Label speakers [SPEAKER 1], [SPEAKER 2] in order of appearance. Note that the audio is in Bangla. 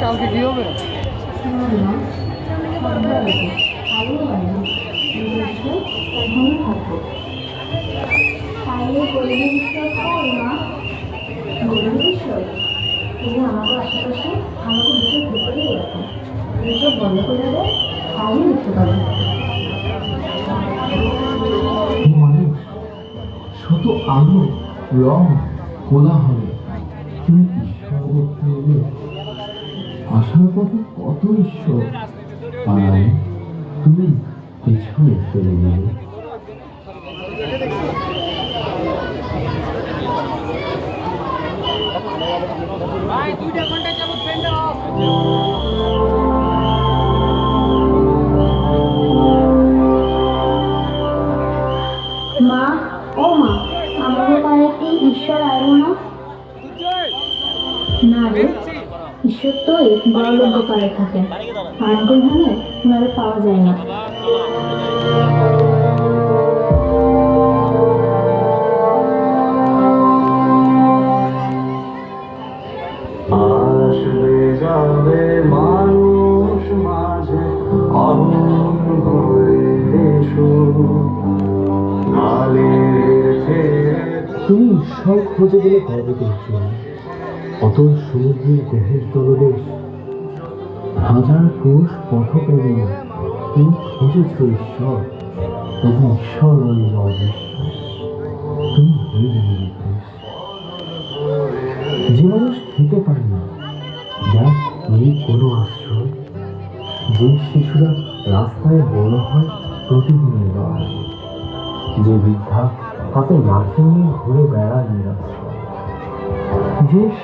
[SPEAKER 1] কালকে কি হবে।
[SPEAKER 2] আমাদের আশেপাশে বন্ধ করে
[SPEAKER 3] শত আলো রং কোলাহলে আসার পথে কত ঈশ্বর পাড়ায় তুমি পেছনে ফেলে গেলে
[SPEAKER 2] মা, ও মা, আমাদের কি ঈশ্বর আলো না? না রে ঈশ্বর তো এই বড় লোক থাকে। আনকল হলে ওনারে পাওয়া যায় না।
[SPEAKER 4] আসবে যাবে মানুষ মাঝে অহং
[SPEAKER 3] তুমি ঈশ্বর খুঁজে গেলে কবে দেখছ অত সমুদ্রের গভীর তলদেশ। হাজার কোষ পথ পেরিয়ে তুমি খুঁজেছ ঈশ্বর তবু ঈশ্বর ওই তুমি হয়ে যে মানুষ খেতে পারে না, যার নেই কোনো আশ্রয়, যে শিশুরা রাস্তায় বড় হয় প্রতিদিনের যে বৃদ্ধা হাতে লাঠি নিয়ে ঘুরে বেড়ায় নিরাশ্রয় যে